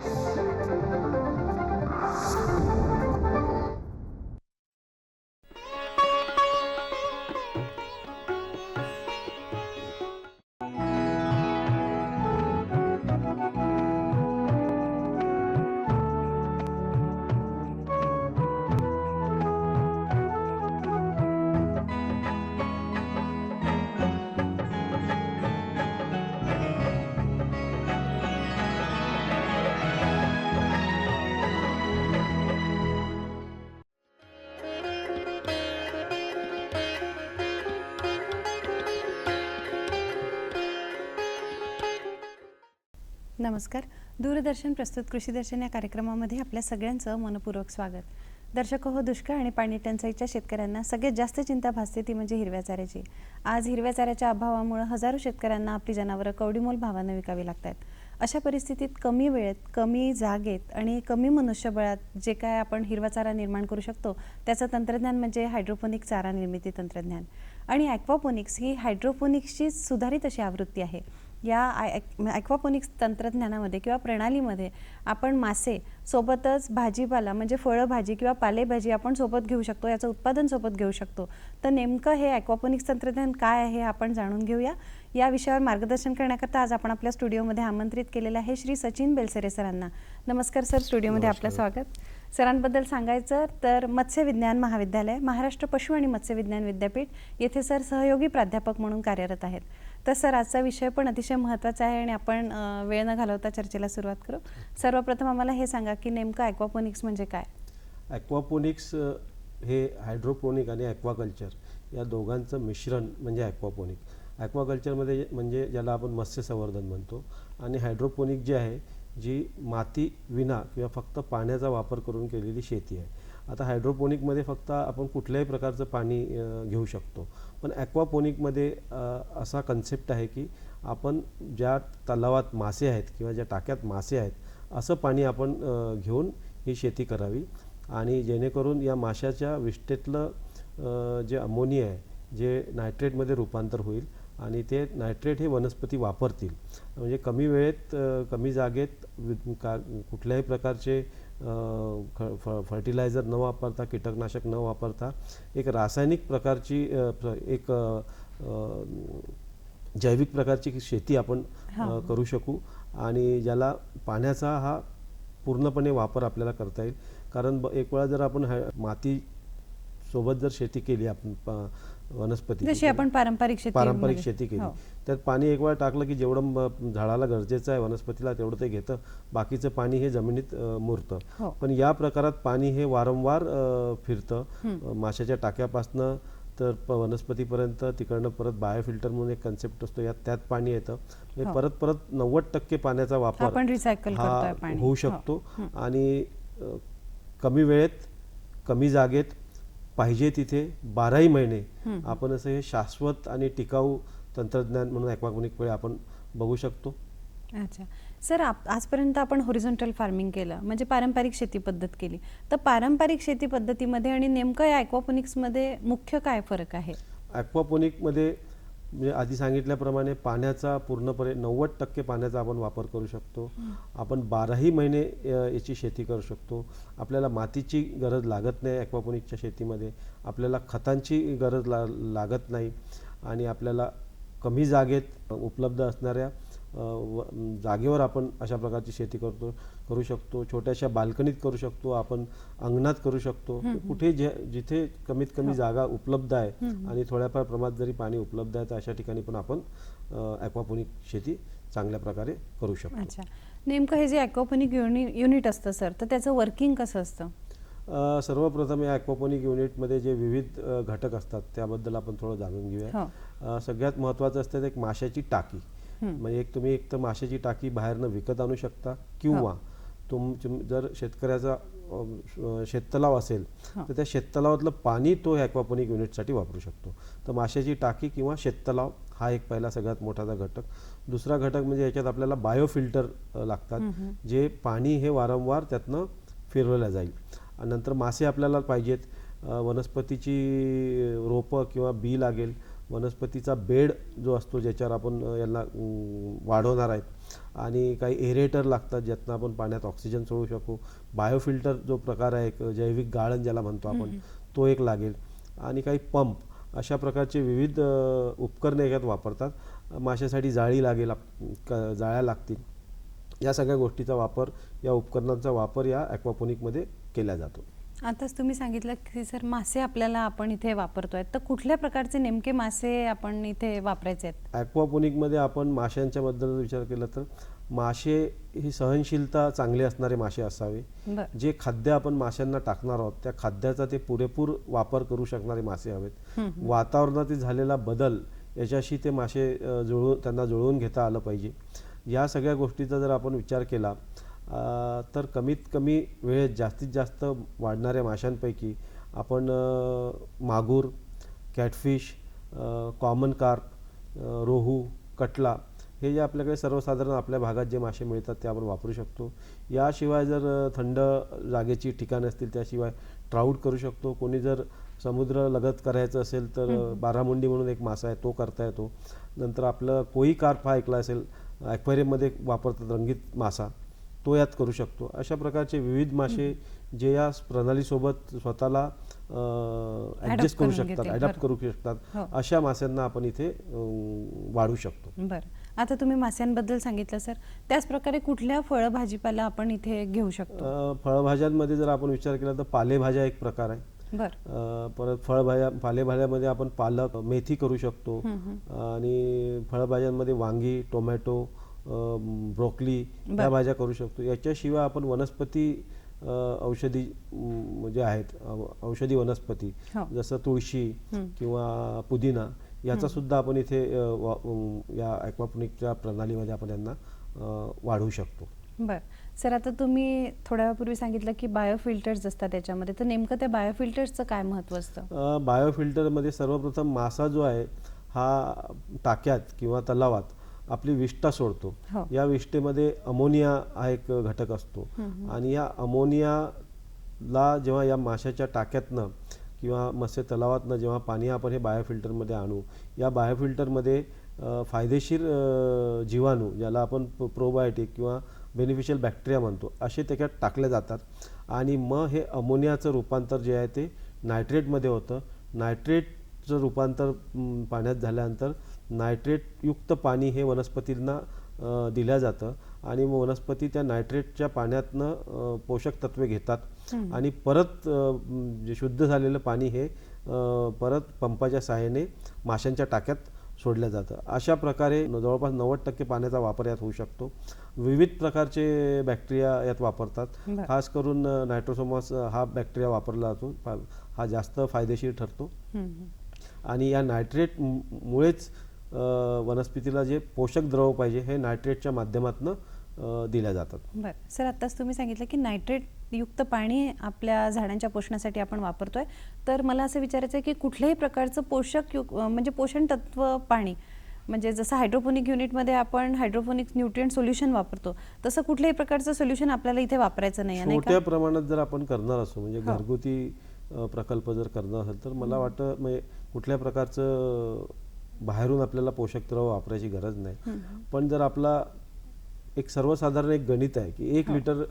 you नमस्कार. दूरदर्शन प्रस्तुत कृषी दर्शन या कार्यक्रमामध्ये आपल्या सगळ्यांचं मनपूर्वक स्वागत. दर्शक हो दुष्काळ आणि पाणी टंचाईच्या शेतकऱ्यांना सगळ्यात जास्त चिंता भासते ती म्हणजे हिरव्या चाऱ्याची. आज हिरव्या चाऱ्याच्या अभावामुळे हजारो शेतकऱ्यांना आपली जनावरं कवडीमोल भावानं विकावी लागतात. अशा परिस्थितीत कमी वेळेत कमी जागेत आणि कमी मनुष्यबळात जे काय आपण हिरवा चारा निर्माण करू शकतो त्याचं तंत्रज्ञान म्हणजे हायड्रोपोनिक चारा निर्मिती तंत्रज्ञान. आणि ॲक्वापोनिक्स ही हायड्रोपोनिक्सची सुधारित अशी आवृत्ती आहे. या ॲक्वापोनिक्स तंत्रज्ञानामध्ये किंवा प्रणालीमध्ये आपण मासे सोबतच भाजीपाला म्हणजे फळं भाजी किंवा पालेभाजी आपण सोबत घेऊ शकतो याचं उत्पादन सोबत घेऊ शकतो. तर नेमकं हे ॲक्वापोनिक्स तंत्रज्ञान काय आहे हे आपण जाणून घेऊया. या विषयावर मार्गदर्शन करण्याकरता आज आपण आपल्या स्टुडिओमध्ये आमंत्रित केलेलं आहे श्री सचिन बेलसरे सरांना. नमस्कार सर स्टुडिओमध्ये आपलं स्वागत. सरांबद्दल सांगायचं तर मत्स्य विज्ञान महाविद्यालय महाराष्ट्र पशु आणि मत्स्य विज्ञान विद्यापीठ येथे सर सहयोगी प्राध्यापक म्हणून कार्यरत आहेत. तर सर आजचा विषय पण अतिशय महत्त्वाचा आहे आणि आपण वेळ न घालवता चर्चेला सुरुवात करू. सर्वप्रथम आम्हाला हे सांगा की नेमकं ॲक्वापोनिक्स म्हणजे काय? ॲक्वापोनिक्स हे हायड्रोपोनिक आणि ॲक्वाकल्चर या दोघांचं मिश्रण म्हणजे ॲक्वापोनिक ॲक्वाकल्चरमध्ये म्हणजे ज्याला आपण मत्स्य संवर्धन म्हणतो आणि हायड्रोपोनिक जे आहे जी माती विना किंवा फक्त पाण्याचा वापर करून केलेली शेती आहे. आता हायड्रोपोनिकमध्ये फक्त आपण कुठल्याही प्रकारचं पाणी घेऊ शकतो. पण ॲक्वापोनिकमध्ये असा कन्सेप्ट आहे की आपण ज्या तलावात मासे आहेत किंवा ज्या टाक्यात मासे आहेत असं पाणी आपण घेऊन ही शेती करावी. आणि जेणेकरून या माशाच्या विष्ठेतलं जे अमोनिया आहे जे नायट्रेटमध्ये रूपांतर होईल आणि ते नायट्रेट हे वनस्पती वापरतील. म्हणजे कमी वेळेत कमी जागेत का कुठल्याही प्रकारचे ख फ फर्टिलायझर न वापरता कीटकनाशक न वापरता एक रासायनिक प्रकारची एक जैविक प्रकारची शेती आपण करू शकू आणि ज्याला पाण्याचा हा पूर्णपणे वापर आपल्याला करता येईल. कारण एक वेळा जर आपण हा- माती सोबत जर शेती केली आपण वनस्पती जशी आपण पारंपरिक शेती पारंपरिक शेती केली हो. त्यात पाणी एक वेळा टाकलं की जेवढं झाडाला गरजेचं आहे वनस्पतीला तेवढं ते घेतं बाकीचं पाणी हे जमिनीत मुरतं हो. पण या प्रकारात पाणी हे वारंवार फिरतं माशाच्या टाक्यापासनं तर प- वनस्पतीपर्यंत तिकडनं परत बायोफिल्टर म्हणून एक कन्सेप्ट असतो यात त्यात पाणी येतं म्हणजे हो. परत परत नव्वद टक्के पाण्याचा वापर हा. होऊ. शकतो आणि कमी वेळेत कमी जागेत पाहिजे तिथे बाराही महिने आपण असं हे शाश्वत आणि टिकाऊ तंत्रज्ञान म्हणून ॲक्वापोनिककडे आपण बघू शकतो. अच्छा. सर आप आजपर्यंत आपण होरिझॉन्टल फार्मिंग केलं म्हणजे पारंपरिक शेती पद्धत केली. तर पारंपरिक शेती पद्धतीमध्ये आणि नेमकं या ॲक्वापोनिक्समध्ये मुख्य काय फरक आहे? ॲक्वापोनिकमध्ये म्हणजे आधी सांगितल्याप्रमाणे पाण्याचा पूर्णपणे नव्वद टक्के पाण्याचा आपण वापर करू शकतो. आपण बाराही महिने याची शेती करू शकतो. आपल्याला मातीची गरज लागत नाही ॲक्वापोनिकच्या शेतीमध्ये. आपल्याला खतांची गरज ला लागत नाही. आणि आपल्याला कमी जागेत उपलब्ध असणाऱ्या जागेवर आपण अशा प्रकारची शेती करतो करू शकतो. छोट्याशा बाल्कनीत करू शकतो. आपण अंगणात करू शकतो. कुठे जे जिथे कमीत कमी जागा उपलब्ध आहे आणि थोड्याफार प्रमाणात जरी पाणी उपलब्ध आहे तर अशा ठिकाणी पण आपण ॲक्वापोनिक शेती चांगल्या प्रकारे करू शकतो. अच्छा. नेमकं हे जे ॲक्वापोनिक युनि युनिट असतं सर तर त्याचं वर्किंग कसं असतं? सर्वप्रथम या ॲक्वापोनिक युनिटमध्ये जे विविध घटक असतात त्याबद्दल आपण थोडं जाणून हो. घेऊया अ, सगळ्यात महत्त्वाचं असतं एक माशाची टाकी. म्हणजे एक तुम्ही एक तर माशाची टाकी बाहेरनं विकत आणू शकता किंवा तुम तुम जर शेतकऱ्याचा शेततलाव असेल तर त्या शेततलावातलं पाणी तो ॲक्वापोनिक युनिटसाठी वापरू शकतो. तर माशाची टाकी किंवा शेततलाव हा एक पहिला सगळ्यात मोठाचा घटक. दुसरा घटक म्हणजे याच्यात आपल्याला बायोफिल्टर लागतात जे पाणी हे वारंवार त्यातनं फिरवलं जाईल. आणि नंतर मासे आपल्याला पाहिजेत. वनस्पतीची रोपं किंवा बी लागेल. वनस्पतीचा बेड जो असतो ज्याच्यावर आपण यांना वाढवणार आहेत. आणि काही एरेटर लागतात ज्यातनं आपण पाण्यात ऑक्सिजन सोडू शकू. बायोफिल्टर जो प्रकार आहे एक जैविक गाळण ज्याला म्हणतो आपण तो एक लागेल. आणि काही पंप अशा प्रकारचे विविध उपकरणे याच्यात वापरतात. माशासाठी जाळी लागेल जाळ्या लागतील. या सगळ्या गोष्टीचा वापर या उपकरणांचा वापर या ॲक्वापोनिकमध्ये केला जातो. आताच तुम्ही सांगितलं की सर मासे आपल्याला आपण इथे वापरतोय. तर कुठल्या प्रकारचे नेमके मासे आपण इथे वापरायचे आहेत? ॲक्वापोनिकमध्ये आपण माशांच्या बद्दल विचार केला तर मासे ही सहनशीलता चांगली असणारे मासे असावे. जे खाद्य आपण माशांना टाकणार आहोत त्या खाद्याचा ते पुरेपूर वापर करू शकणारे मासे हवेत. वातावरणातील झालेला बदल याच्याशी ते मासे जुळवून त्यांना जुळवून घेता आलं पाहिजे. या सगळ्या गोष्टीचा जर आपण विचार केला तर कमीत कमी वेळेत जास्तीत जास्त वाढणाऱ्या माशांपैकी आपण मागूर catfish common carp rohu catla हे जे आपल्याकडे सर्वसाधारण आपल्या भागात जे मासे मिळतात ते आपण वापरू शकतो. याशिवाय जर थंड जागेची ठिकाणं असतील त्याशिवाय ट्राऊट करू शकतो. कोणी जर समुद्र लगत करायचं असेल तर बारामुंडी म्हणून एक मासा आहे तो करता येतो. नंतर आपलं कोई कार्प हा ऐकला असेल ॲक्वेरियममध्ये वापरतात रंगीत मासा. तो यात करू शकतो. अशा प्रकारचे विविध मासे जे या प्रणालीसोबत स्वतःला ॲडजस्ट करू शकतात बरं. करू शकतात. अशा माशांना आपण इथे वाढू शकतो. बरं. आता तुम्ही मास्यांबद्दल सांगितलं सर. त्याच प्रकारे कुठल्या फळ भाजीपाला आपण इथे घेऊ शकतो? फळभाज्यांमध्ये जर आपण विचार केला तर पालेभाज्या एक प्रकार आहे. परत फळभाज्या पालेभाज्यामध्ये आपण पालक मेथी करू शकतो. आणि फळभाज्यांमध्ये वांगी टोमॅटो ब्रोकली या. भाज्या करू शकतो याच्याशिवाय आपण वनस्पती औषधी जे आहेत औ- औषधी वनस्पती हो. जसं तुळशी. किंवा पुदिना याचा सुद्धा आपण इथे या ॲक्वापोनिकच्या प्रणालीमध्ये आपण यांना वाढवू शकतो बरं सर आता तुम्ही थोड्या वेळापूर्वी सांगितलं की बायोफिल्टर्स असतात त्याच्यामध्ये तर नेमकं त्या बायोफिल्टर्सचं काय महत्त्व असतं बायोफिल्टरमध्ये सर्वप्रथम मासा जो आहे हा टाक्यात किंवा तलावात आपली विष्ठा सोडतो. हो. या विष्ठेमध्ये अमोनिया हा एक घटक असतो. आणि या अमोनियाला जेव्हा या माशाच्या टाक्यातनं किंवा मत्स्य तलावातनं जेव्हा पाणी आपण हे बायोफिल्टरमध्ये आणू या बायोफिल्टरमध्ये फायदेशीर जीवाणू ज्याला आपण प्रोबायोटिक किंवा बेनिफिशियल बॅक्टेरिया म्हणतो असे त्याच्यात टाकले जातात. आणि मग हे अमोनियाचं रूपांतर जे आहे ते नायट्रेटमध्ये होतं. नायट्रेटचं रूपांतर पाण्यात झाल्यानंतर नायट्रेटयुक्त पाणी हे वनस्पतींना अ, दिलं जातं आणि मग वनस्पती त्या नायट्रेटच्या पाण्यातनं पोषक तत्वे घेतात. आणि परत जे शुद्ध झालेलं पाणी हे परत पंपाच्या सहाय्याने माशांच्या टाक्यात सोडलं जातं. अशा प्रकारे जवळपास नव्वद टक्के पाण्याचा वापर यात होऊ शकतो. विविध प्रकारचे बॅक्टेरिया यात वापरतात. खास करून नायट्रोसोमॉस हा बॅक्टेरिया वापरला जातो. हा जास्त फायदेशीर ठरतो. आणि या नायट्रेट मु- मुळेच अ, वनस्पतीला जे पोषक द्रव पाहिजे हे नायट्रेटच्या माध्यमातून दिल्या जातात. बरं. सर आत्ताच तुम्ही सांगितलं की नायट्रेट युक्त पाणी आपल्या झाडांच्या पोषणासाठी आपण वापरतोय. तर मला असं विचारायचं आहे की कुठल्याही प्रकारचं पोषक युक म्हणजे पोषण तत्व पाणी म्हणजे जसं हायड्रोपोनिक युनिटमध्ये आपण हायड्रोपोनिक न्यूट्रिएंट सोल्युशन वापरतो तसं कुठल्याही प्रकारचं सोल्युशन आपल्याला इथे वापरायचं नाही छोट्या प्रमाणात जर आपण करणार असो म्हणजे हो. घरगुती प्रकल्प जर करणार असेल तर मला वाटतं म्हणजे कुठल्या प्रकारचं बाहेरून आपल्याला पोषक द्रव वापरायची गरज नाही. पण जर आपला एक सर्वसाधारण एक गणित आहे की एक लिटर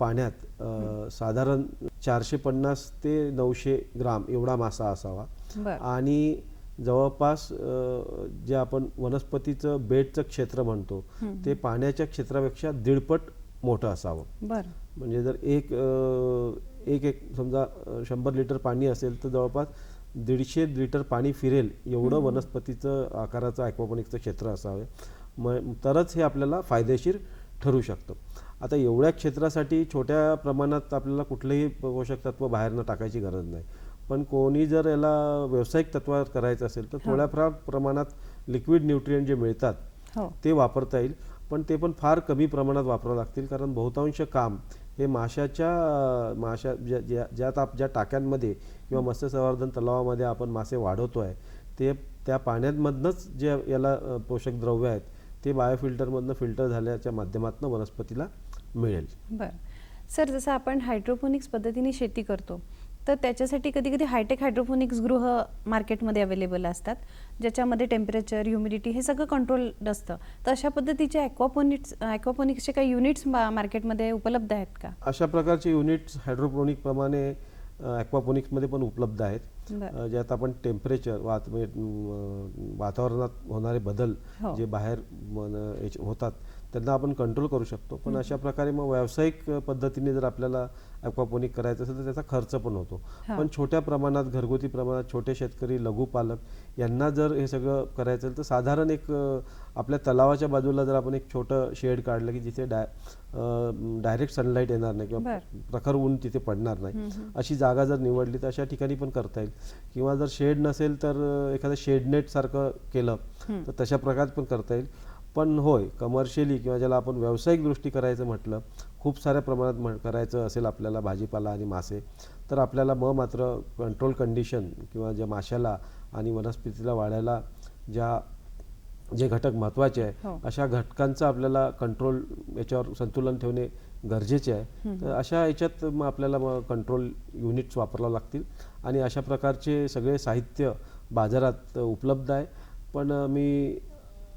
पाण्यात साधारण चारशे पन्नास ते नऊशे ग्राम एवढा मासा असावा. आणि जवळपास जे आपण वनस्पतीचं बेडचं क्षेत्र म्हणतो ते पाण्याच्या क्षेत्रापेक्षा दीडपट मोठं असावं. म्हणजे जर एक एक एक समजा शंभर लिटर पाणी असेल तर जवळपास दीडशे लिटर पाणी फिरेल एवढं वनस्पतीचं आकाराचं ॲक्वापॉनिकचं क्षेत्र असावे. मग तरच हे आपल्याला फायदेशीर ठरू शकतं. आता एवढ्या क्षेत्रासाठी छोट्या प्रमाणात आपल्याला कुठलंही पोषक तत्व बाहेरनं टाकायची गरज नाही. पण कोणी जर याला व्यावसायिक तत्वावर करायचं असेल तर थोड्याफार प्रमाणात लिक्विड न्यूट्रिएंट जे मिळतात हो. ते वापरता येईल. पण ते पण फार कमी प्रमाणात वापरावं लागतील कारण बहुतांश काम हे माशाच्या माशा ज्या ज्या ज्यात आप ज्या टाक्यांमध्ये किंवा मत्स्य संवर्धन तलावामध्ये आपण मासे वाढवतो आहे ते त्या पाण्यामधनंच जे याला पोषक द्रव्य आहेत ते बायोफिल्टरमधनं फिल्टर झाल्याच्या माध्यमातून वनस्पतीला मिळेल. बरं. सर जसं आपण हायड्रोपोनिक्स पद्धतीने शेती करतो तर त्याच्यासाठी कधी कधी हायटेक हायड्रोपोनिक्स गृह मार्केटमध्ये अवेलेबल असतात. ज्याच्यामध्ये टेम्परेचर ह्युमिडिटी हे सगळं कंट्रोल असतं तर अशा पद्धतीचे ॲक्वापोनिक्स ॲक्वापोनिक्सचे काही युनिट्स मार्केटमध्ये उपलब्ध आहेत का? अशा प्रकारचे युनिट्स हायड्रोपोनिक प्रमाणे ॲक्वापोनिक्समध्ये पण उपलब्ध आहेत. ज्यात आपण टेम्परेचर वात म्हणजे वातावरणात होणारे बदल हो. जे बाहेर होतात त्यांना आपण कंट्रोल करू शकतो. पण अशा प्रकारे मग व्यावसायिक पद्धतीने जर आपल्याला ॲक्वापोनिक करायचं असेल तर त्याचा खर्च पण होतो. पण छोट्या प्रमाणात घरगुती प्रमाणात छोटे शेतकरी लघुपालक यांना जर हे सगळं करायचं असेल तर साधारण एक आपल्या तलावाच्या बाजूला जर आपण एक छोटं शेड काढलं की जिथे डाय डायरेक्ट सनलाईट येणार नाही किंवा. प्रखर ऊन तिथे पडणार नाही. अशी जागा जर निवडली तर अशा ठिकाणी पण करता येईल. किंवा जर शेड नसेल तर एखादं शेडनेट सारखं केलं तर तशा प्रकारात पण करता येईल. पण होय कमर्शियली किंवा ज्याला आपण व्यावसायिक दृष्टी करायचं म्हटलं खूप साऱ्या प्रमाणात म्हण करायचं असेल आपल्याला भाजीपाला आणि मासे तर आपल्याला मग मात्र कंट्रोल कंडिशन किंवा ज्या माशाला आणि वनस्पतीला वाढायला ज्या जे घटक महत्त्वाचे आहे हो. अशा घटकांचं आपल्याला कंट्रोल याच्यावर संतुलन ठेवणे गरजेचे आहे. तर अशा याच्यात मग आपल्याला मग कंट्रोल युनिट्स वापरावं लागतील. आणि अशा प्रकारचे सगळे साहित्य बाजारात उपलब्ध आहे. पण मी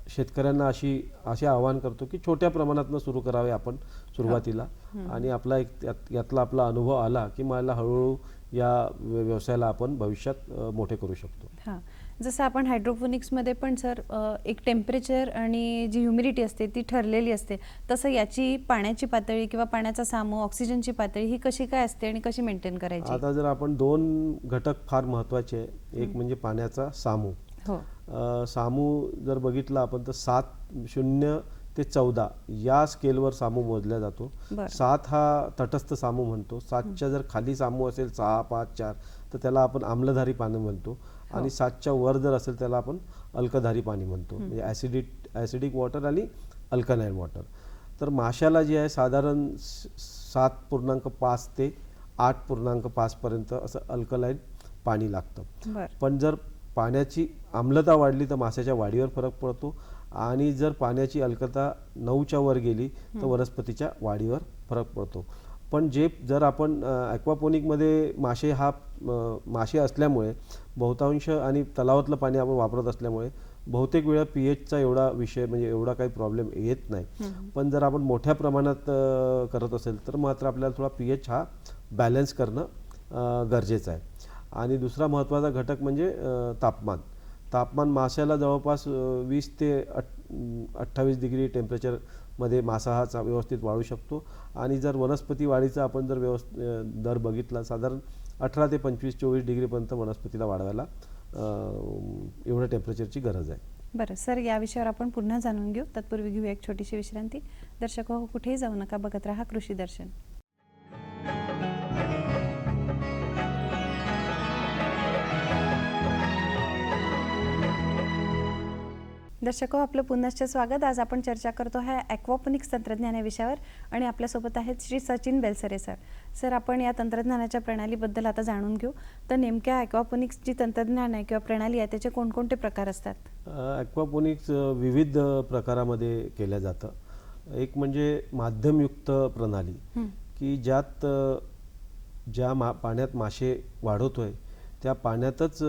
शेतकऱ्यांना अशी असे आवाहन करतो की छोट्या प्रमाणातनं सुरू करावे आपण. सुरुवातीला. आणि आपला एक यातला आपला अनुभव आला की मला हळूहळू या व्य- व्यवसायाला आपण भविष्यात मोठे करू शकतो. हां. जसं आपण हायड्रोफोनिक्समध्ये पण सर एक टेम्परेचर आणि जी ह्युमिडिटी असते ती ठरलेली असते. तसं याची पाण्याची पातळी किंवा पाण्याचा सामू ऑक्सिजनची पातळी ही कशी काय असते आणि कशी मेंटेन करायची? आता जर आपण दोन घटक फार महत्त्वाचे आहे एक म्हणजे पाण्याचा सामू. हो. सामू जर बघितला आपण तर सात शून्य ते चौदा. या स्केलवर सामू मोजला जातो. सात हा तटस्थ सामू म्हणतो. सातच्या जर खाली सामू असेल सहा पाच चार तर त्याला आपण आम्लधारी पाणी म्हणतो. आणि सातच्या वर जर असेल त्याला आपण अल्कधारी पाणी म्हणतो. म्हणजे ॲसिडिक ॲसिडिक वॉटर आणि अल्कनाईन वॉटर तर माशाला जे आहे साधारण सात पूर्णांक पाच ते आठ पूर्णांक पाचपर्यंत असं अल्कलाईन पाणी लागतं. पण जर पाण्याची आम्लता वाढली तर माशाच्या वाढीवर फरक पडतो. आणि जर पाण्याची अल्कता नऊच्या वर गेली तर वनस्पतीच्या वाढीवर फरक पडतो. पण जे जर आपण ॲक्वापोनिकमध्ये मासे हा मासे असल्यामुळे बहुतांश आणि तलावातलं पाणी आपण वापरत असल्यामुळे बहुतेक वेळा पी एचचा एवढा विषय म्हणजे एवढा काही प्रॉब्लेम येत नाही. पण जर आपण मोठ्या प्रमाणात करत असेल तर मात्र आपल्याला थोडा पी एच हा बॅलन्स करणं गरजेचं आहे. आणि दुसरा महत्त्वाचा घटक म्हणजे तापमान. तापमान माशाला जवळपास वीस ते अठ अठ्ठावीस डिग्री टेम्परेचरमध्ये मासा हा चा- व्यवस्थित वाढू शकतो. आणि जर वनस्पती वाढीचा आपण जर व्यवस्थ दर बघितला साधारण अठरा ते पंचवीस चोवीस डिग्रीपर्यंत वनस्पतीला वाढवायला एवढ्या टेम्परेचरची गरज आहे. बरं सर या विषयावर आपण पुन्हा जाणून घेऊ. तत्पूर्वी घेऊ एक छोटीशी विश्रांती. दर्शक हो कुठेही जाऊ नका बघत राहा कृषी दर्शन. दर्शको आपलं पुनश्च स्वागत. आज आपण चर्चा करतो आहे ॲक्वापोनिक्स तंत्रज्ञान या विषयावर आणि आपल्यासोबत आहेत श्री सचिन बेलसरे सर. सर आपण या तंत्रज्ञानाच्या प्रणालीबद्दल आता जाणून घेऊ. तर नेमक्या ॲक्वापोनिक्स जी तंत्रज्ञान आहे किंवा प्रणाली आहे त्याचे कोणकोणते प्रकार असतात? ॲक्वापोनिक्स विविध प्रकारामध्ये केलं जातं. एक म्हणजे माध्यमयुक्त प्रणाली. की ज्यात ज्या मा पाण्यात मासे वाढवतोय त्या पाण्यातच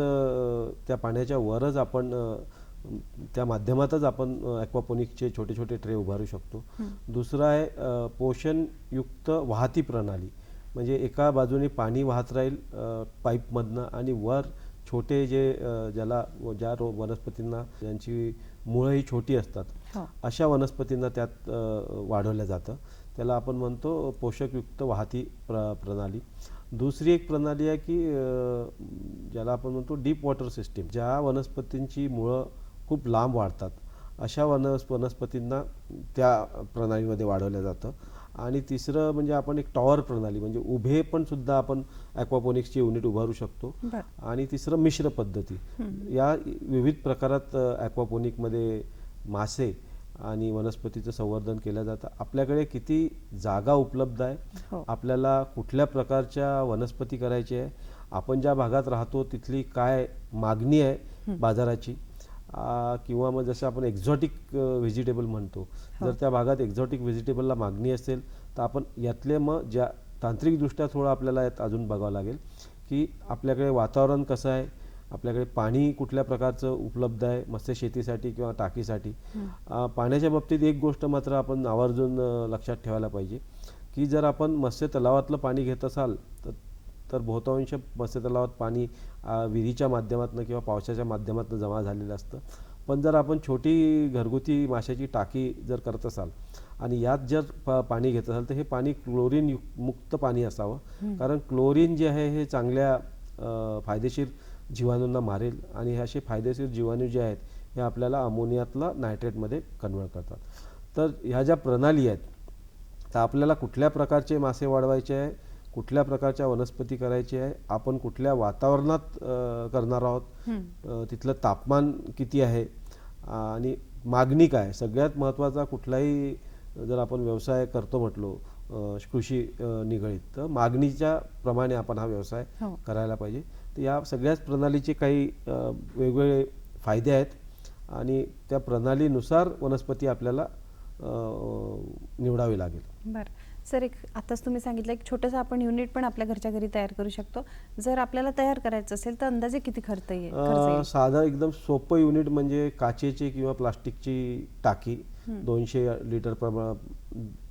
त्या पाण्याच्या वरच आपण त्या माध्यमातच आपण ॲक्वापोनिक्सचे छोटे छोटे ट्रे उभारू शकतो. दुसरं आहे पोषणयुक्त वाहती प्रणाली. म्हणजे एका बाजूने पाणी वाहत राहील पाईपमधनं आणि वर छोटे जे ज्याला ज्या रो वनस्पतींना ज्यांची मुळं ही छोटी असतात हो. अशा वनस्पतींना त्यात वाढवलं जातं. त्याला आपण म्हणतो पोषकयुक्त वाहती प्र प्रणाली. दुसरी एक प्रणाली आहे की ज्याला आपण म्हणतो डीप वॉटर सिस्टीम. ज्या वनस्पतींची मुळं खूप लांब वाढतात. अशा वनस वनस्पतींना त्या प्रणालीमध्ये वाढवलं जातं. आणि तिसरं म्हणजे आपण एक टॉवर प्रणाली म्हणजे उभे पण सुद्धा आपण ॲक्वापोनिक्सची युनिट उभारू शकतो. आणि तिसरं मिश्र पद्धती. या विविध प्रकारात ॲक्वापोनिकमध्ये मासे आणि वनस्पतीचं संवर्धन केलं जातं. आपल्याकडे किती जागा उपलब्ध आहे? हो. आपल्याला कुठल्या प्रकारच्या वनस्पती करायची आहे? आपण ज्या भागात राहतो तिथली काय मागणी आहे बाजाराची? किंवा मग जसं आपण एक्झॉटिक व्हेजिटेबल म्हणतो जर त्या भागात एक्झॉटिक व्हेजिटेबलला मागणी असेल तर आपण यातले मग ज्या तांत्रिकदृष्ट्या थोडं आपल्याला यात अजून बघावं लागेल की आपल्याकडे वातावरण कसं आहे आपल्याकडे पाणी कुठल्या प्रकारचं उपलब्ध आहे मत्स्य शेतीसाठी किंवा टाकीसाठी. पाण्याच्या बाबतीत एक गोष्ट मात्र आपण आवर्जून लक्षात ठेवायला पाहिजे की जर आपण मत्स्य तलावातलं पाणी घेत असाल तर तर बहुतांश मत्स्य तलावात पाणी विहिरीच्या माध्यमातून किंवा पावसाच्या माध्यमातून जमा झालेलं असतं. पण जर आपण छोटी घरगुती माशाची टाकी जर करत असाल आणि यात जर प पाणी घेत असाल तर हे पाणी क्लोरीन मुक्त पाणी असावं. कारण क्लोरीन जे आहे हे चांगल्या फायदेशीर जीवाणूंना मारेल आणि हे असे फायदेशीर जीवाणू जे आहेत हे आपल्याला अमोनियातला नायट्रेटमध्ये कन्वर्ट करतात. तर ह्या ज्या प्रणाली आहेत तर आपल्याला कुठल्या प्रकारचे मासे वाढवायचे आहे? कुठल्या प्रकारच्या वनस्पती करायची आहे आपण कुठल्या वातावरणात करणार आहोत तिथलं तापमान किती आहे आणि मागणी काय? सगळ्यात महत्त्वाचा कुठलाही जर आपण व्यवसाय करतो म्हटलो कृषी निगडीत तर मागणीच्या प्रमाणे आपण हा व्यवसाय हो. करायला पाहिजे. तर या सगळ्याच प्रणालीचे काही वेगवेगळे फायदे आहेत आणि त्या प्रणालीनुसार वनस्पती आपल्याला निवडावी लागेल. बरं. सर एक आताच तुम्ही सांगितलं एक छोटंसं आपण युनिट पण आपल्या घरच्या घरी तयार करू शकतो. जर आपल्याला तयार करायचं असेल तर अंदाजे किती खर्च येईल? खर्च अ, येईल? साधं एकदम सोपं युनिट म्हणजे काचेची किंवा प्लास्टिकची टाकी दोनशे लिटर प्रमा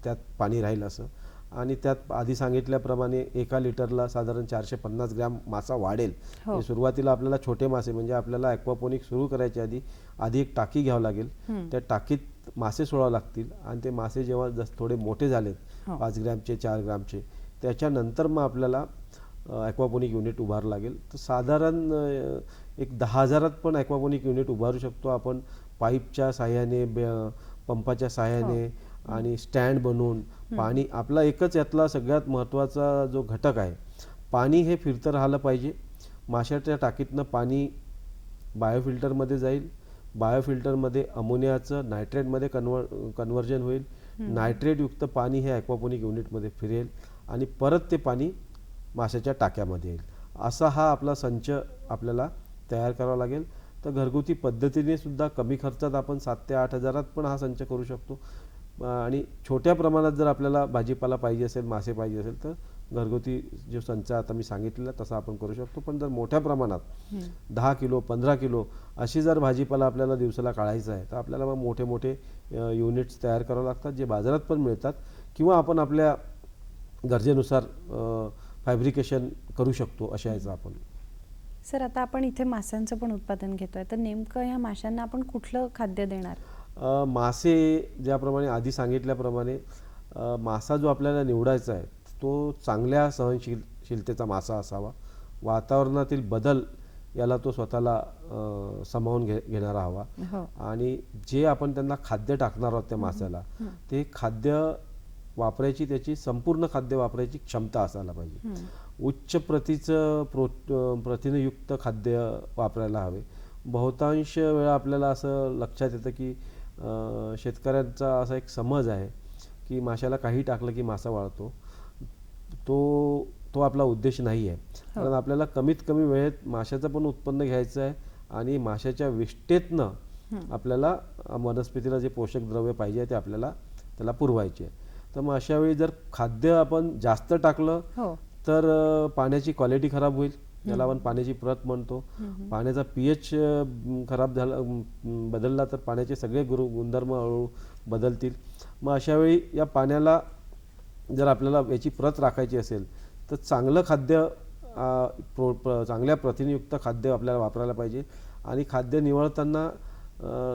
त्यात पाणी राहील असं. आणि त्यात आधी सांगितल्याप्रमाणे एका लिटरला साधारण चारशे पन्नास ग्रॅम मासा वाढेल. हो. म्हणजे सुरुवातीला आपल्याला छोटे मासे म्हणजे आपल्याला ॲक्वापोनिक सुरू करायच्या आधी आधी एक टाकी घ्यावं लागेल. त्या टाकीत मासे सोडावे लागतील. आणि ते मासे जेव्हा जस थोडे मोठे झालेत. पाच ग्रॅमचे चार ग्रॅमचे. त्याच्यानंतर मग आपल्याला ॲक्वापोनिक युनिट उभारावं लागेल. तर साधारण एक दहा हजारात पण ॲक्वापोनिक युनिट उभारू शकतो आपण. पाईपच्या साह्याने पंपाच्या साह्याने आणि स्टँड बनवून. पाणी आपला एकच यातला सगळ्यात महत्त्वाचा जो घटक आहे पाणी हे फिरतं राहिलं पाहिजे. माशाच्या टाकीतनं पाणी बायोफिल्टरमध्ये जाईल. बायोफिल्टरमध्ये अमोनियाचं नायट्रेटमध्ये कन्वर कन्व्हर्जन होईल. नायट्रेटयुक्त पाणी हे ॲक्वापोनिक युनिटमध्ये फिरेल आणि परत ते पाणी माशाच्या टाक्यामध्ये येईल. असा हा आपला संच आपल्याला तयार करावा लागेल. तर घरगुती पद्धतीने सुद्धा कमी खर्चात आपण सात ते आठ हजारात पण हा संच करू शकतो. आणि छोट्या प्रमाणात जर आपल्याला भाजीपाला पाहिजे असेल मासे पाहिजे असेल तर घरगुती जो संच आता मी सांगितलेला तसा आपण करू शकतो. पण जर मोठ्या प्रमाणात दहा किलो पंधरा किलो अशी जर भाजीपाला आपल्याला दिवसाला काढायचा आहे तर आपल्याला मग मोठे मोठे युनिट्स तयार करावे लागतात जे बाजारात पण मिळतात किंवा आपण आपल्या गरजेनुसार फॅब्रिकेशन करू शकतो अशा याचं आपण. सर आता आपण इथे माशांचं पण उत्पादन घेतोय तर नेमकं ह्या माशांना आपण कुठलं खाद्य देणार? मासे ज्याप्रमाणे आधी सांगितल्याप्रमाणे मासा जो आपल्याला निवडायचा आहे तो चांगल्या सहनशीलशीलतेचा मासा असावा. वातावरणातील बदल याला तो स्वतःला सामावून घे घेणारा हवा. हो. आणि जे आपण त्यांना खाद्य टाकणार आहोत त्या माशाला ते खाद्य वापरायची त्याची संपूर्ण खाद्य वापरायची क्षमता असायला पाहिजे. उच्च प्रतीचं प्रो प्रथिनयुक्त खाद्य वापरायला हवे. बहुतांश वेळा आपल्याला असं लक्षात येतं की शेतकऱ्यांचा असा एक समज आहे की माशाला काही टाकलं की मासा वाळतो. तो तो आपला उद्देश नाही आहे. कारण आपल्याला कमीत कमी वेळेत माशाचं पण उत्पन्न घ्यायचं आहे आणि माशाच्या विष्ठेतनं आपल्याला वनस्पतीला जे पोषक द्रव्य पाहिजे ते आपल्याला त्याला पुरवायचे आहे. तर मग अशा वेळी जर खाद्य आपण जास्त टाकलं हो. तर पाण्याची क्वालिटी खराब होईल. ज्याला आपण पाण्याची प्रत म्हणतो. पाण्याचा पी एच खराब झाला बदलला तर पाण्याचे सगळे गुरु गुणधर्म हळूहळू बदलतील. मग अशा वेळी या पाण्याला जर आपल्याला याची प्रत राखायची असेल तर चांगलं खाद्य प्रो प्र- चांगल्या प्रथिनयुक्त खाद्य आपल्याला वापरायला पाहिजे आणि खाद्य निवडताना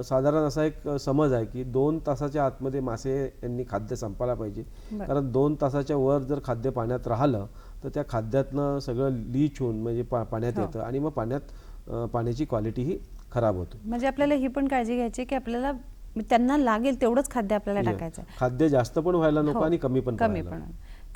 साधारण असा एक समज आहे की दोन तासाच्या आतमध्ये मासे यांनी खाद्य संपायला पाहिजे. कारण दोन तासाच्या वर जर खाद्य पाण्यात राहिलं तर त्या खाद्यातनं सगळं लीच होऊन म्हणजे पा पाण्यात हो. येतं आणि मग पाण्यात पाण्याची क्वालिटी ही खराब होते म्हणजे आपल्याला ही पण काळजी घ्यायची की आपल्याला त्यांना लागेल तेवढंच खाद्य आपल्याला टाकायचं आहे. खाद्य जास्त पण व्हायला नको हो, आणि कमी पण कमी पण.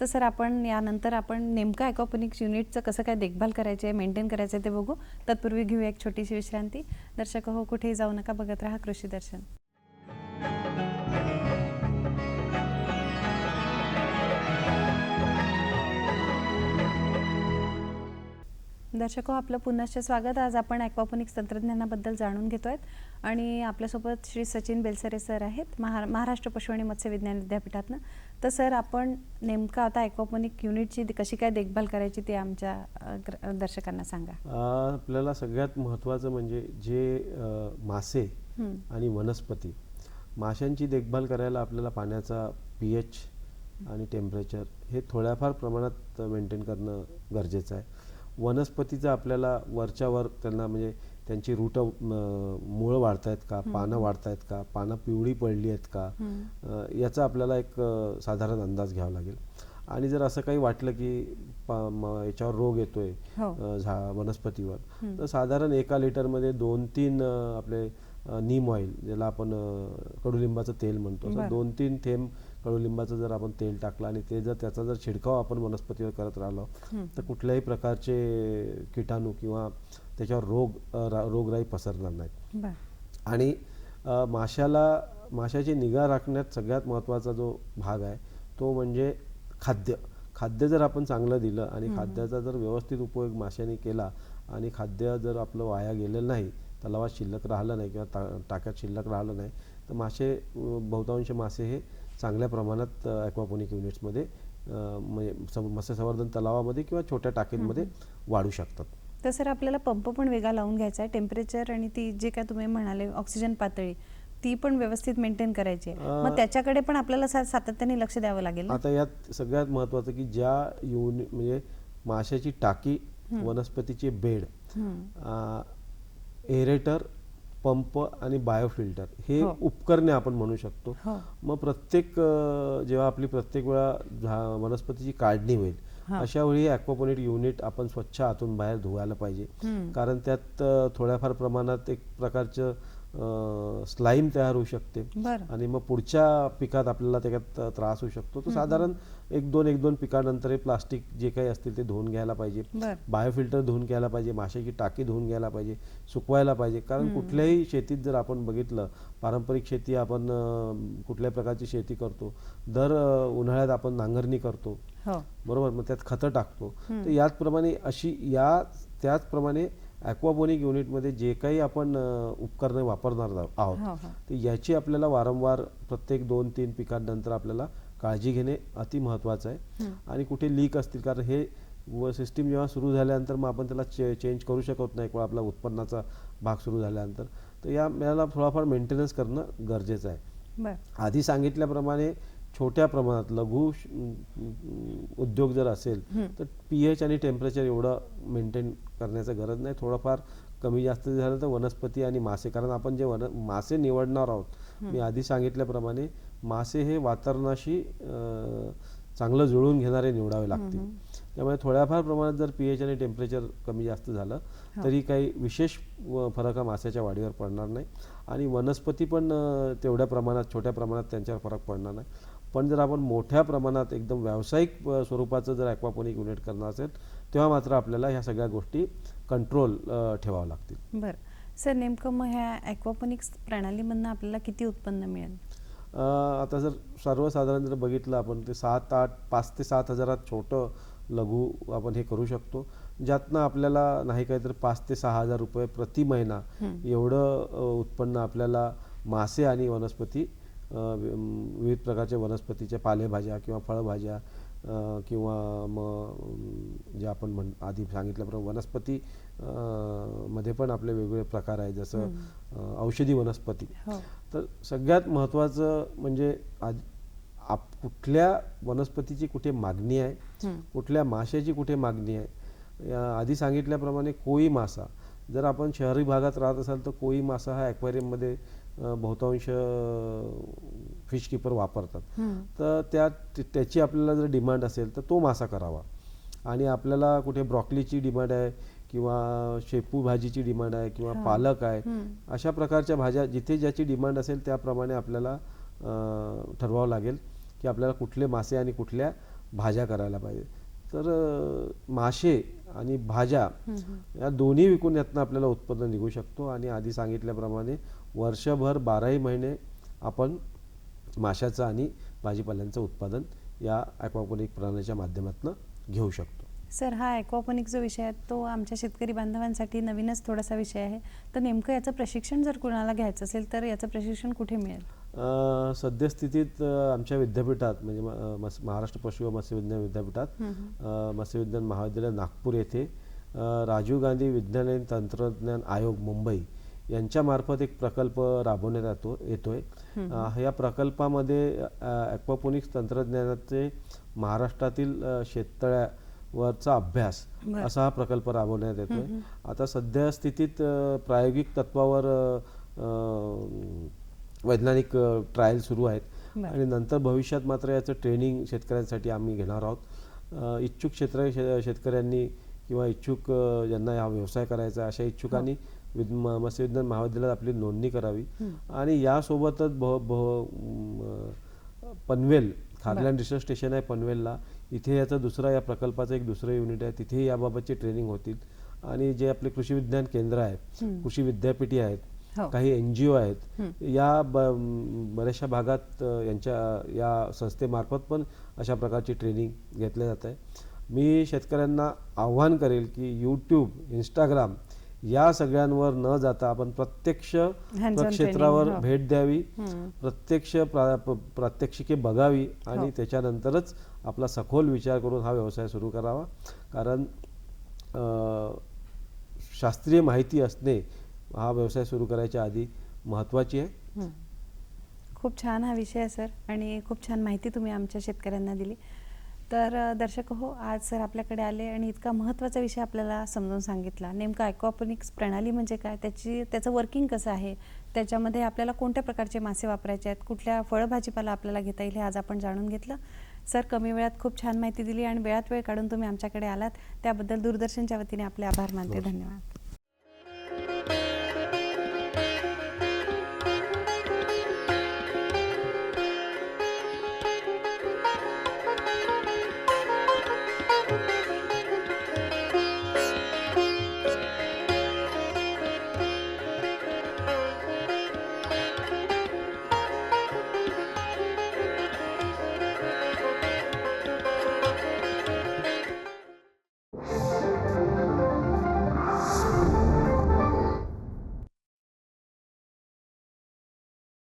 तर सर आपण यानंतर आपण नेमकं ॲक्वापोनिक्स युनिटचं कसं काय देखभाल करायची आहे मेंटेन करायचं आहे ते बघू. तत्पूर्वी घेऊया एक छोटीशी विश्रांती. दर्शक हो कुठेही जाऊ नका बघत राहा कृषी दर्शन. दर्शक हो आपलं पुनश्च स्वागत. आज आपण ॲक्वापोनिक्स तंत्रज्ञानाबद्दल जाणून घेतो आहेत आणि आपल्यासोबत श्री सचिन बेलसरे सर आहेत महा महाराष्ट्र पशु आणि मत्स्य विज्ञान विद्यापीठातनं. तर सर आपण नेमकं आता ॲक्वापोनिक युनिटची कशी काय देखभाल करायची ते आमच्या दर्शकांना सांगा. आपल्याला सगळ्यात महत्त्वाचं म्हणजे जे मासे. आणि वनस्पती माशांची देखभाल करायला आपल्याला पाण्याचा पी एच आणि टेम्परेचर हे थोड्याफार प्रमाणात मेंटेन करणं गरजेचं आहे. वनस्पतीचं आपल्याला वरच्यावर त्यांना म्हणजे त्यांची रूट मुळं वाढत आहेत का पानं वाढत आहेत का? पानं पिवळी पडली आहेत का? याचा आपल्याला एक साधारण अंदाज घ्यावा लागेल. आणि जर असं काही वाटलं की याच्यावर रोग येतोय हो. वनस्पतीवर तर साधारण एका लिटरमध्ये दोन तीन आपले नीम ऑइल ज्याला आपण कडुलिंबाचं तेल म्हणतो असं. दोन तीन थेंब कडुलिंबाचं जर आपण तेल टाकलं आणि ते जर त्याचा जर छिडकाव आपण वनस्पतीवर करत राहिलो तर कुठल्याही प्रकारचे किटाणू किंवा त्याच्यावर रोग रोगराई पसरणार नाहीत. आणि माशाला माशाची निगा राखण्यात सगळ्यात महत्त्वाचा जो भाग आहे तो म्हणजे खाद्य. खाद्य जर आपण चांगलं दिलं आणि खाद्याचा जर व्यवस्थित उपयोग माशाने केला आणि खाद्य जर आपलं वाया गेलेलं नाही तलावात शिल्लक राहिलं नाही किंवा टाक्यात शिल्लक राहिलं नाही तर मासे बहुतांश मासे हे चांगल्या प्रमाणात ॲक्वापोनिक युनिट्समध्ये म्हणजे सं- मत्स्यसंवर्धन तलावामध्ये किंवा छोट्या टाकींमध्ये वाढू शकतात. तर सर आपल्याला पंप पण वेगळा लावून घ्यायचा आहे. टेम्परेचर आणि ती जे काय तुम्ही म्हणाले ऑक्सिजन पातळी ती पण व्यवस्थित मेंटेन करायची आहे. मग त्याच्याकडे पण आपल्याला सातत्याने लक्ष द्यावं लागेल? आता यात सगळ्यात महत्त्वाचं की ज्या युनि म्हणजे माशाची टाकी वनस्पतीचे बेड. एरेटर पंप आणि बायोफिल्टर हे हो. उपकरणे आपण म्हणू शकतो हो मग प्रत्येक अ, जेव्हा आपली प्रत्येक वेळा झा- वनस्पतीची काढणी होईल हा. अशा वेळी ॲक्वापोनिट युनिट आपण स्वच्छ आतून बाहेर धुवायला पाहिजे. कारण त्यात अ, थोड्याफार प्रमाणात एक प्रकारचं स्लाईम तयार होऊ शकते. आणि मग पुढच्या पिकात आपल्याला त्याच्यात त्रास होऊ शकतो. तर साधारण एक दोन एक दोन पिकानंतर हे प्लास्टिक जे काही असतील ते धुवून घ्यायला पाहिजे. बायोफिल्टर धुवून घ्यायला पाहिजे. माशाची टाकी धुवून घ्यायला पाहिजे. सुकवायला पाहिजे. कारण कुठल्याही शेतीत जर आपण बघितलं पारंपरिक शेती आपण कुठल्याही प्रकारची शेती करतो. दर उन्हाळ्यात आपण नांगरणी करतो. हो. बरोबर? मग त्यात खतं टाकतो. तर याचप्रमाणे अशी या त्याचप्रमाणे ॲक्वापोनिक युनिटमध्ये जे काही आपण उपकरणे वापरणार आहोत हो हो. तर याची आपल्याला वारंवार प्रत्येक दोन तीन पिकांनंतर आपल्याला काळजी घेणे अति महत्त्वाचं आहे. आणि कुठे लीक असतील कारण हे व सिस्टीम जेव्हा सुरू झाल्यानंतर मग आपण त्याला चे चेंज करू शकत नाही किंवा आपला उत्पन्नाचा भाग सुरू झाल्यानंतर तर या याला थोडाफार मेंटेनन्स करणं गरजेचं आहे. आधी सांगितल्याप्रमाणे छोट्या प्रमाणात लघु उद्योग जर असेल तर पी एच आणि टेम्परेचर एवढं मेंटेन करण्याचं गरज नाही. थोडंफार कमी जास्त झालं तर वनस्पती आणि मासे. कारण आपण जे वन मासे निवडणार आहोत मी आधी सांगितल्याप्रमाणे मासे हे वातावरणाशी चांगलं जुळून घेणारे निवडावे लागतील. त्यामुळे थोड्याफार प्रमाणात जर पी एच आणि टेम्परेचर कमी जास्त झालं तरी काही विशेष फरक हा माशाच्या वाढीवर पडणार नाही. आणि वनस्पती पण तेवढ्या प्रमाणात छोट्या प्रमाणात त्यांच्यावर फरक पडणार नाही. पण जर आपण मोठ्या प्रमाणात एकदम व्यावसायिक स्वरूपाचं जर ॲक्वापोनिक युनिट करणार असेल तेव्हा मात्र आपल्याला ह्या सगळ्या गोष्टी कंट्रोल ठेवाव्या लागतील. बरं. सर नेमकं मग ह्या ॲक्वापोनिक्स प्रणालीमधनं आपल्याला किती उत्पन्न मिळेल? आता जर सर्वसाधारण जर बघितलं आपण ते सात आठ पाच ते सात हजारात छोटं लघु आपण हे करू शकतो. ज्यातनं आपल्याला नाही काही तर पाच ते सहा हजार रुपये प्रति महिना एवढं उत्पन्न आपल्याला मासे आणि वनस्पती विविध प्रकारच्या वनस्पतीच्या पालेभाज्या किंवा फळभाज्या किंवा मग जे आपण म्हण आधी सांगितल्याप्रमाणे वनस्पती मध्ये पण आपले वेगवेगळे प्रकार आहेत जसं औषधी वनस्पती. हो. तर सगळ्यात महत्त्वाचं म्हणजे आज आप कुठल्या वनस्पतीची कुठे मागणी आहे. कुठल्या माशाची कुठे मागणी आहे आधी सांगितल्याप्रमाणे कोळी मासा. जर आपण शहरी भागात राहत असाल तर कोळी मासा हा ॲक्वेरियममध्ये बहुतांश फिश किपर वापरतात. तर त्या त्याची आपल्याला जर डिमांड असेल तर तो मासा करावा. आणि आपल्याला कुठे ब्रॉकलीची डिमांड आहे किंवा शेपू भाजीची डिमांड आहे किंवा पालक आहे. अशा प्रकारच्या भाज्या जिथे ज्याची डिमांड असेल त्याप्रमाणे आपल्याला ठरवावं लागेल की आपल्याला कुठले मासे आणि कुठल्या भाज्या करायला पाहिजे. तर मासे आणि भाज्या या दोन्ही विकून यातनं आपल्याला उत्पन्न निघू शकतो. आणि आधी सांगितल्याप्रमाणे वर्षभर बाराही महिने आपण माशाचं आणि भाजीपाल्यांचं उत्पादन या ॲक्वापोनिक प्रणालीच्या माध्यमातून घेऊ शकतो. सर हा ॲक्वापोनिक जो विषय आहे तो आमच्या शेतकरी बांधवांसाठी नवीनच थोडासा विषय आहे. तर नेमकं याचं प्रशिक्षण जर कुणाला घ्यायचं असेल तर याचं प्रशिक्षण कुठे मिळेल? सद्यस्थितीत आमच्या विद्यापीठात म्हणजे महाराष्ट्र पशु व मत्स्यविज्ञान विद्यापीठात मत्स्यविज्ञान महाविद्यालय नागपूर येथे राजीव गांधी विज्ञान आणि तंत्रज्ञान आयोग मुंबई यांच्यामार्फत एक प्रकल्प राबवण्यात येतो येतोय. या प्रकल्पामध्ये ॲक्वापोनिक्स तंत्रज्ञानाचे महाराष्ट्रातील शेततळ्यावरचा अभ्यास. असा हा प्रकल्प राबवण्यात येतोय. आता सध्या स्थितीत प्रायोगिक तत्वावर वैज्ञानिक ट्रायल सुरू आहेत. आणि नंतर भविष्यात मात्र याचं ट्रेनिंग शेतकऱ्यांसाठी आम्ही घेणार आहोत. इच्छुक शे- शेतकऱ्यांनी किंवा इच्छुक ज्यांना हा व्यवसाय करायचा अशा इच्छुकांनी विद मत्स्यविज्ञान महाविद्यालयात आपली नोंदणी करावी. आणि यासोबतच भ भ पनवेल खारलँड रिसर्च स्टेशन आहे पनवेलला. इथे याचं दुसरा या प्रकल्पाचं एक दुसरं युनिट आहे. तिथेही याबाबतची ट्रेनिंग होतील. आणि जे आपले कृषी विज्ञान केंद्र आहेत कृषी विद्यापीठी आहेत हो. काही एन जी ओ आहेत या बऱ्याचशा भागात यांच्या या संस्थेमार्फत पण अशा प्रकारची ट्रेनिंग घेतल्या जात आहे. मी शेतकऱ्यांना आव्हान करेल की यूट्यूब इंस्टाग्राम या सगळ्यांवर न जाता आपण प्रत्यक्ष क्षेत्रावर हो. भेट द्यावी प्रत्यक्ष प्रात्यक्षिके बघावी आणि हो. त्याच्यानंतरच आपला सखोल विचार करून हा व्यवसाय सुरू करावा कारण शास्त्रीय माहिती असणे हा व्यवसाय सुरू करायच्या आधी महत्त्वाची आहे. खूप छान हा विषय आहे सर आणि खूप छान माहिती तुम्ही आमच्या शेतकऱ्यांना दिली तर दर्शक हो आज सर आपल्याकडे आले आणि इतका महत्त्वाचा विषय आपल्याला समजून सांगितला. नेमकं ॲक्वापोनिक्स प्रणाली म्हणजे काय? त्याची त्याचं वर्किंग कसं आहे? त्याच्यामध्ये आपल्याला कोणत्या प्रकारचे मासे वापरायचे आहेत? कुठल्या फळभाजीपाला आपल्याला घेता येईल हे आज आपण जाणून घेतलं. सर कमी वेळात खूप छान माहिती दिली आणि वेळात वेळ काढून तुम्ही आमच्याकडे आलात. त्याबद्दल दूरदर्शनच्या वतीने आपले आभार मानते. धन्यवाद.